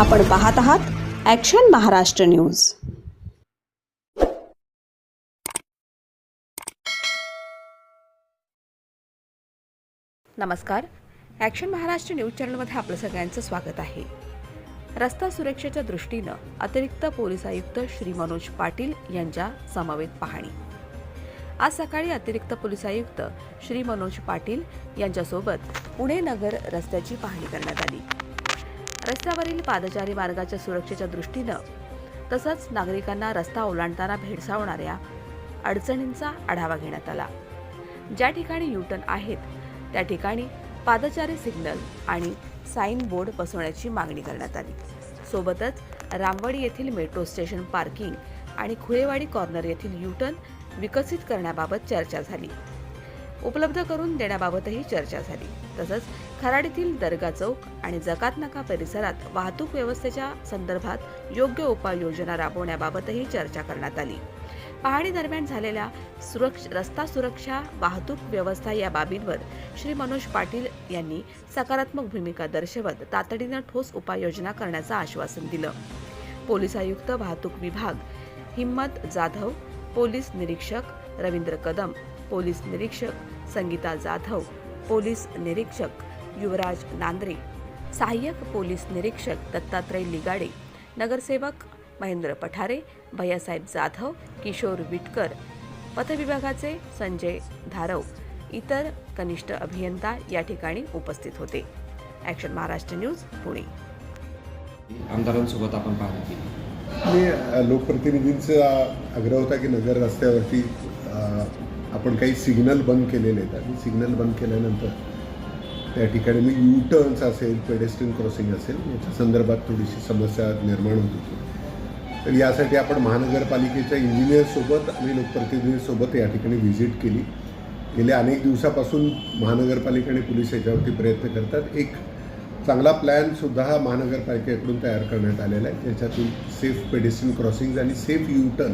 आपण पाहत आहात ॲक्शन महाराष्ट्र न्यूज नमस्कार. ॲक्शन महाराष्ट्र न्यूज चॅनलमध्ये आपलं सगळ्यांचं स्वागत आहे. रस्ता सुरक्षेच्या दृष्टीनं अतिरिक्त पोलीस आयुक्त श्री मनोज पाटील यांच्या समवेत पाहणी. आज सकाळी अतिरिक्त पोलीस आयुक्त श्री मनोज पाटील यांच्यासोबत पुणे नगर रस्त्याची पाहणी करण्यात आली. रस्त्यावरील पादचारी मार्गाच्या सुरक्षेच्या दृष्टीनं तसंच नागरिकांना रस्ता ओलांडताना भेडसावणाऱ्या अडचणींचा आढावा घेण्यात आला. ज्या ठिकाणी यूटर्न आहेत त्या ठिकाणी पादचारी सिग्नल आणि साईन बोर्ड बसवण्याची मागणी करण्यात आली. सोबतच रामवाडी येथील मेट्रो स्टेशन पार्किंग आणि खुळेवाडी कॉर्नर येथील यूटर्न विकसित करण्याबाबत चर्चा झाली. उपलब्ध करून देण्याबाबतही चर्चा झाली. तसंच खराडीतील दर्गा चौक आणि जकात नाका परिसरात वाहतूक व्यवस्थेच्या संदर्भात योग्य उपाययोजना राबवण्याबाबतही चर्चा करण्यात आली. पाहणी दरम्यान झालेल्या सुरक्ष रस्ता सुरक्षा वाहतूक व्यवस्था या बाबींवर श्री मनोज पाटील यांनी सकारात्मक भूमिका दर्शवत तातडीनं ठोस उपाययोजना करण्याचं आश्वासन दिलं. पोलीस आयुक्त वाहतूक विभाग हिम्मत जाधव पोलीस निरीक्षक रवींद्र कदम पोलीस निरीक्षक संगीता जाधव पोलीस निरीक्षक युवराज नांद्रे सहाय्यक पोलीस निरीक्षक दत्तात्रय लिगाडे नगरसेवक महेंद्र पठारे भैयासाहेब जाधव किशोर विटकर पथविभागाचे संजय धारव इतर कनिष्ठ अभियंता या ठिकाणी उपस्थित होते. Action Maharashtra news Pune. आमदारांसोबत आपण पाहणी केली. मी लोकप्रतिनिधींचा आग्रह होता की नगर रस्त्यावरती आपण काही सिग्नल बंद केलेले आहेत. आणि सिग्नल बंद केल्यानंतर त्या ठिकाणी मी यू टर्न्स असेल पेडेस्ट्रीन क्रॉसिंग असेल याच्या संदर्भात थोडीशी समस्या निर्माण होत होती. तर यासाठी आपण महानगरपालिकेच्या इंजिनियरसोबत आणि लोकप्रतिनिधींसोबत या ठिकाणी व्हिजिट केली. गेल्या अनेक दिवसापासून महानगरपालिका आणि पोलीस याच्यावरती प्रयत्न करतात. एक चांगला प्लॅनसुद्धा हा महानगरपालिकेकडून तयार करण्यात आलेला आहे. त्याच्यातून सेफ पेडेस्ट्रीन क्रॉसिंग आणि सेफ यू टर्न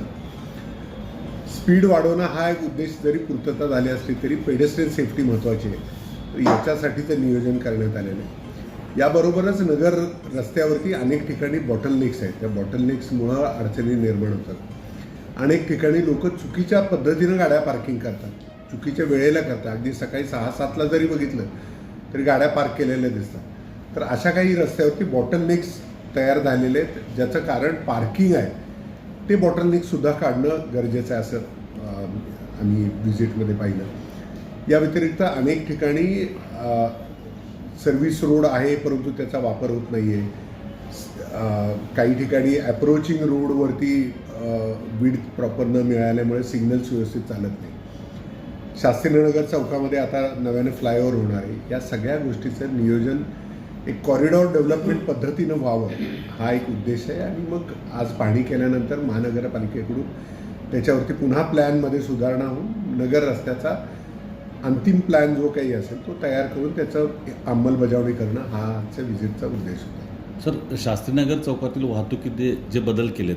स्पीड वाढवणं हा एक उद्देश जरी पूर्तता झाली असली तरी पेडेस्ट्रियन सेफ्टी महत्त्वाची आहे. तर याच्यासाठीचं नियोजन करण्यात आलेलं आहे. याबरोबरच नगर रस्त्यावरती अनेक ठिकाणी बॉटलनेक्स आहेत. त्या बॉटलनेक्समुळं अडचणी निर्माण होतात. अनेक ठिकाणी लोक चुकीच्या पद्धतीनं गाड्या पार्किंग करतात. चुकीच्या वेळेला करतात. अगदी सकाळी सहा सातला जरी बघितलं तरी गाड्या पार्क केलेल्या दिसतात. तर अशा काही रस्त्यावरती बॉटलनेक्स तयार झालेले आहेत ज्याचं कारण पार्किंग आहे. ते बॉटलनेकसुद्धा काढणं गरजेचं आहे असं आम्ही व्हिजिटमध्ये पाहिलं. या व्यतिरिक्त अनेक ठिकाणी सर्व्हिस रोड आहे परंतु त्याचा वापर होत नाही आहे काही ठिकाणी ॲप्रोचिंग रोडवरती विड प्रॉपर न मिळाल्यामुळे सिग्नल्स व्यवस्थित चालत नाही. शास्त्रीनगर चौकामध्ये आता नव्याने फ्लायओव्हर होणार आहे. या सगळ्या गोष्टीचं नियोजन एक कॉरिडॉर डेव्हलपमेंट पद्धतीनं व्हावं हा एक उद्देश आहे. आणि मग आज पाहणी केल्यानंतर महानगरपालिकेकडून त्याच्यावरती पुन्हा प्लॅनमध्ये सुधारणा होऊन नगर रस्त्याचा अंतिम प्लॅन जो काही असेल तो तयार करून त्याचं अंमलबजावणी करणं हा आजच्या व्हिजिटचा उद्देश होता. सर शास्त्रीनगर चौकातील वाहतुकीत जे बदल केलेत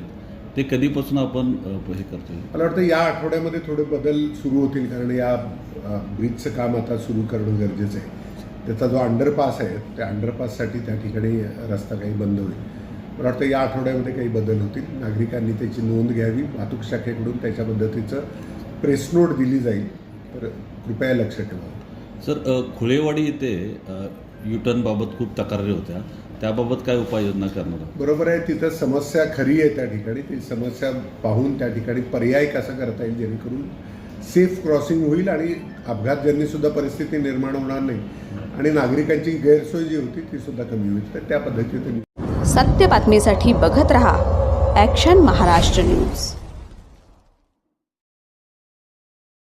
ते कधीपासून आपण हे करतोय? मला वाटतं या आठवड्यामध्ये थोडे बदल सुरू होतील कारण या ब्रिजचं काम आता सुरू करणं गरजेचं आहे. त्याचा जो अंडरपास आहे त्या अंडरपाससाठी त्या ठिकाणी रस्ता काही बंद होईल. मला वाटतं या आठवड्यामध्ये काही बदल होतील. नागरिकांनी त्याची नोंद घ्यावी. वाहतूक शाखेकडून त्याच्या पद्धतीचं प्रेस नोट दिली जाईल. तर कृपया लक्ष ठेवा. सर खुळेवाडी येथे युटर्नबाबत खूप तक्रारी होत्या. त्याबाबत काय उपाययोजना करणार? बरोबर आहे. तिथं समस्या खरी आहे त्या ठिकाणी. ती समस्या पाहून त्या ठिकाणी पर्याय कसा करता येईल जेणेकरून सेफ क्रॉसिंग होईल आणि अपघातजन्यसुद्धा परिस्थिती निर्माण होणार नाही. आणि नागरिकांची गैरसोय जी होती ती सुद्धा कमी होईल. तर त्या पद्धतीने सत्य बातमीसाठी बघत रहा ॲक्शन महाराष्ट्र न्यूज